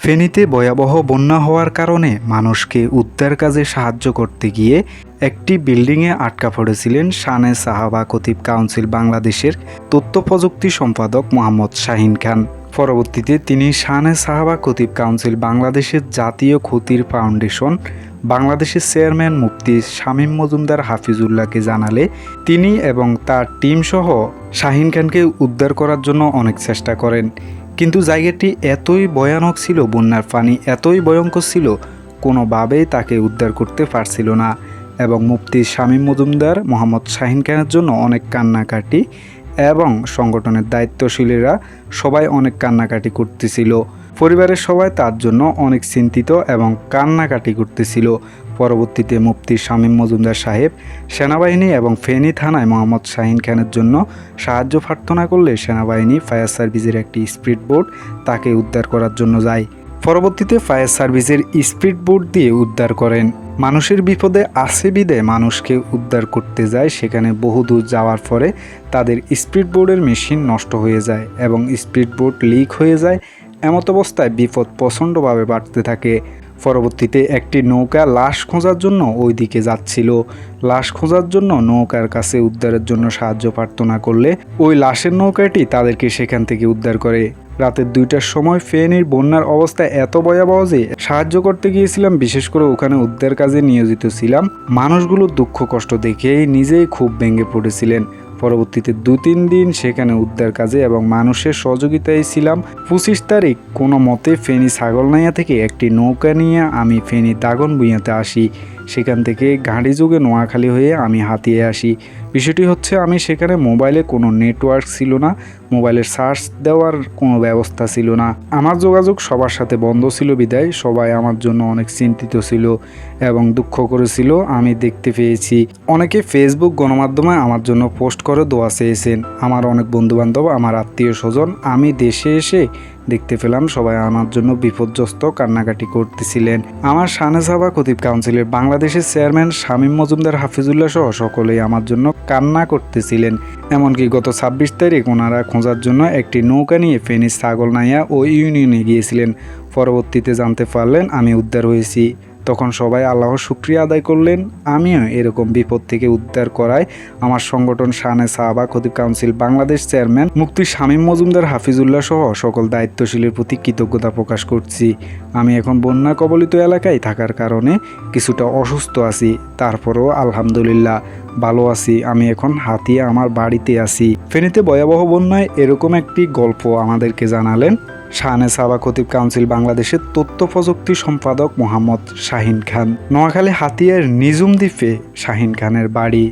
ফেনীতে ভয়াবহ বন্যা হওয়ার কারণে মানুষকে উদ্ধার কাজে সাহায্য করতে গিয়ে একটি বিল্ডিংয়ে আটকা পড়েছিলেন শানে সাহাবা কতিব কাউন্সিল বাংলাদেশের তথ্য প্রযুক্তি সম্পাদক মোহাম্মদ শাহিন খান। পরবর্তীতে তিনি শানে সাহাবা কতিব কাউন্সিল বাংলাদেশের জাতীয় ক্ষতির ফাউন্ডেশন বাংলাদেশের চেয়ারম্যান মুফতি শামীম মজুমদার হাফিজুল্লাহকে জানালে তিনি এবং তার টিম সহ শাহিন খানকে উদ্ধার করার জন্য অনেক চেষ্টা করেন। কিন্তু জায়গাটি এতই ভয়ানক ছিল, বন্যার পানি এতই ভয়ঙ্কর ছিল, কোনোভাবেই তাকে উদ্ধার করতে পারছিল না এবং মুফতি শামীম মজুমদার, মোহাম্মদ শাহিন খানের জন্য অনেক কান্নাকাটি এবং সংগঠনের দায়িত্বশীলেরা সবাই অনেক কান্নাকাটি করতেছিল। পরিবারের সবাই তার জন্য অনেক চিন্তিত এবং কান্নাকাটি করতেছিল। পরবর্তীতে মুফতি শামীম মজুমদার সাহেব সেনাবাহিনী এবং ফেনী থানায় মোহাম্মদ শাহিন খানের জন্য সাহায্য প্রার্থনা করলে সেনাবাহিনী ফায়ার সার্ভিসের একটি স্পিড বোট তাকে উদ্ধার করার জন্য যায়। পরবর্তীতে ফায়ার সার্ভিসের স্পিড বোট দিয়ে উদ্ধার করেন। মানুষের বিপদে আসে বিদে মানুষকে উদ্ধার করতে যায়, সেখানে বহুদূর যাওয়ার পরে তাদের স্পিড বোর্ডের মেশিন নষ্ট হয়ে যায় এবং স্পিড বোট লিক হয়ে যায় এমত অবস্থায় বিপদ প্রচণ্ডভাবে বাড়তে থাকে। পরবর্তীতে একটি নৌকা লাশ খোঁজার জন্য ওই দিকে যাচ্ছিল। লাশ খোঁজার জন্য নৌকার কাছে উদ্ধারের জন্য সাহায্য প্রার্থনা করলে ওই লাশের নৌকাটি তাদেরকে সেখান থেকে উদ্ধার করে। রাতের দুইটার সময় ফেনীর বন্যার অবস্থা এত ভয়াবহ যে সাহায্য করতে গিয়েছিলাম, বিশেষ করে ওখানে উদ্ধার কাজে নিয়োজিত ছিলাম। মানুষগুলোর দুঃখ কষ্ট দেখেই নিজেই খুব ভেঙে পড়েছিলেন। পরবর্তীতে দু তিন দিন সেখানে উদ্ধার কাজে এবং মানুষের সহযোগিতায় ছিলাম। পঁচিশ তারিখ, কোনো মতে ফেনী ছাগলনাইয়া থেকে একটি নৌকা নিয়ে আমি ফেনী দাগন ভুঁইয়াতে আসি। সেখান থেকে ঘাঁড়ি যুগে নোয়াখালী হয়ে আমি হাতিয়ে আসি। বিষয়টি হচ্ছে আমি সেখানে মোবাইলে কোনো নেটওয়ার্ক ছিল না, মোবাইলের সার্চ দেওয়ার কোনো ব্যবস্থা ছিল না। আমার যোগাযোগ সবার সাথে বন্ধ ছিল বিদায়, সবাই আমার জন্য অনেক চিন্তিত ছিল এবং দুঃখ করেছিল, আমি দেখতে পেয়েছি। অনেকে ফেসবুক গণমাধ্যমে আমার জন্য পোস্ট করে দোয়া চেয়েছেন। আমার অনেক বন্ধুবান্ধব, আমার আত্মীয় স্বজন, আমি দেশে এসে দেখতে পেলাম, সবাই আমার জন্য বিপর্যস্ত কান্নাকাটি করতেছিলেন। আমার সানেসাবা খতিব কাউন্সিলের বাংলাদেশের চেয়ারম্যান শামীম মজুমদার হাফিজুল্লাহ সহ সকলেই আমার জন্য কান্না করতেছিলেন। এমনকি গত ছাব্বিশ তারিখ ওনারা খোঁজার জন্য একটি নৌকা নিয়ে ফেনী ছাগলনাইয়া ও ইউনিয়নে গিয়েছিলেন। পরবর্তীতে জানতে পারলেন, আমি উদ্ধার হয়েছি। তখন সবাই আল্লাহর শুক্রিয়া আদায় করলেন। আমিও এরকম বিপদ থেকে উদ্ধার করায় আমার সংগঠন শানে সাহাবা খতিব কাউন্সিল বাংলাদেশ চেয়ারম্যান মুক্তি শামীম মজুমদার হাফিজুল্লাহ সহ সকল দায়িত্বশীলের প্রতি কৃতজ্ঞতা প্রকাশ করছি। আমি এখন বন্যা কবলিত এলাকায় থাকার কারণে কিছুটা অসুস্থ আছি, তারপরেও আলহামদুলিল্লাহ ভালো আছি। আমি এখন হাতিয়ে আমার বাড়িতে আছি। ফেনীতে ভয়াবহ বন্যায় এরকম একটি গল্প আমাদেরকে জানালেন শাহানে সাবা খতিব কাউন্সিল বাংলাদেশের তথ্য প্রযুক্তি সম্পাদক মোহাম্মদ শাহিন খান। নোয়াখালী হাতিয়ার নিজুম দ্বীপে শাহিন খানের বাড়ি।